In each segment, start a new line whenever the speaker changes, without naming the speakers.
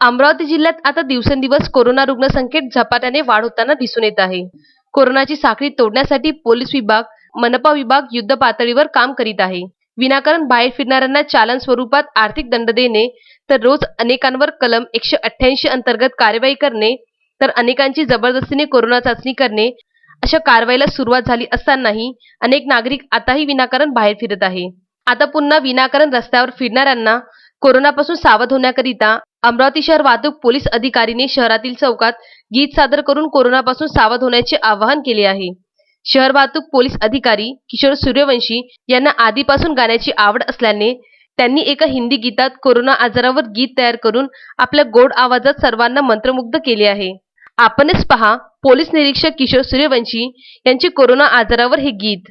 अमरावती जिल्ह्यात आता दिवसेंदिवस कोरोना रुग्णसंख्येत झपाट्याने वाढ होताना दिसून येत आहे. कोरोनाची साखळी तोडण्यासाठी पोलीस विभाग मनपा विभाग युद्ध पातळीवर काम करीत आहे. विनाकारण बाहेर फिरणाऱ्यांना चालन स्वरूपात आर्थिक दंड देणे तर रोज अनेकांवर कलम एकशे अठ्ठ्याऐंशी अंतर्गत कार्यवाही करणे तर अनेकांची जबरदस्तीने कोरोना चाचणी करणे अशा कारवाईला सुरुवात झाली असतानाही अनेक नागरिक आताही विनाकारण बाहेर फिरत आहे. आता पुन्हा विनाकारण रस्त्यावर फिरणाऱ्यांना कोरोनापासून सावध होण्याकरिता अमरावती शहर वाहतूक पोलीस अधिकारीने शहरातील चौकात गीत सादर करून कोरोनापासून सावध होण्याचे आवाहन केले आहे. शहर वाहतूक पोलीस अधिकारी किशोर सूर्यवंशी यांना आधीपासून गाण्याची आवड असल्याने त्यांनी एका हिंदी गीतात कोरोना आजारावर गीत तयार करून आपल्या गोड आवाजात सर्वांना मंत्रमुग्ध केले आहे. आपणच पहा पोलीस निरीक्षक किशोर सूर्यवंशी यांचे कोरोना आजारावर हे गीत.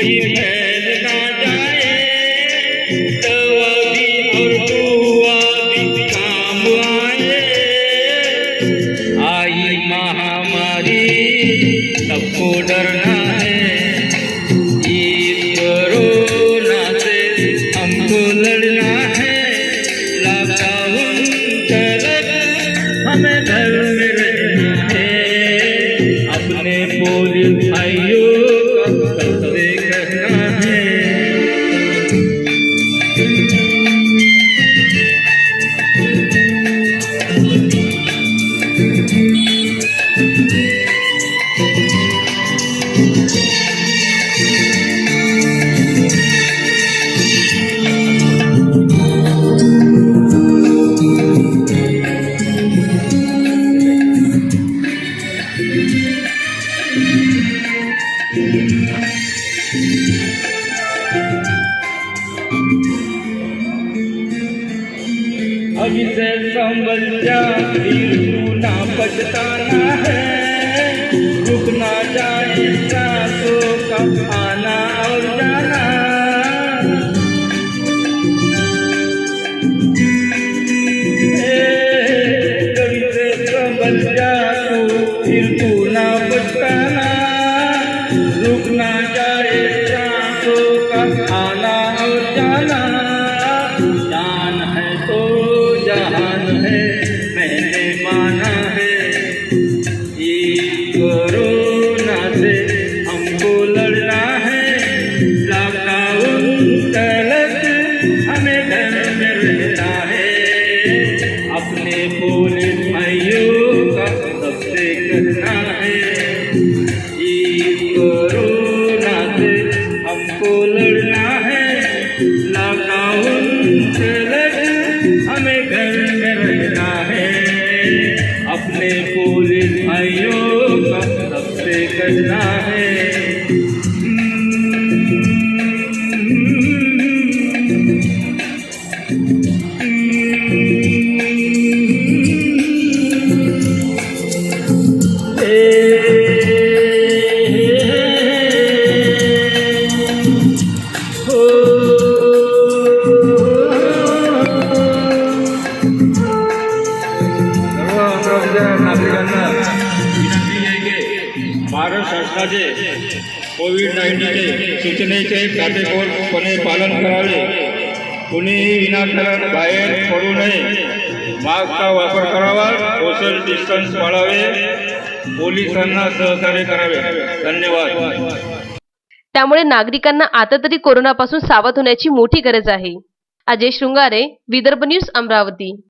कहीं फैल ना जाए दवा भी और दुआ भी काम आए। आई महामारी सबको डरना है। इस कोरोना से हमको लड़ना है। लॉकडाउन कर हमें घर में रहना है। अपने पुलिस भाइयों
संभल जा फिर तू ना पछताना है। रुकना जाए सांसों का आना और जाना। हमको शासनाचे कोविड नाईन्टीनचे सूचनेचे काटेकोरपणे पालन करावे. कुणीही विनाकारण बाहेर पडू नये. मास्कचा वापर करावा. सोशल डिस्टन्स पाळावे. पोलिसांना सहकार्य करावे. धन्यवाद.
त्यामुळे नागरिकांना आता तरी कोरोनापासून सावध होण्याची मोठी गरज आहे. अजय शृंगारे विदर्भ न्यूज अमरावती.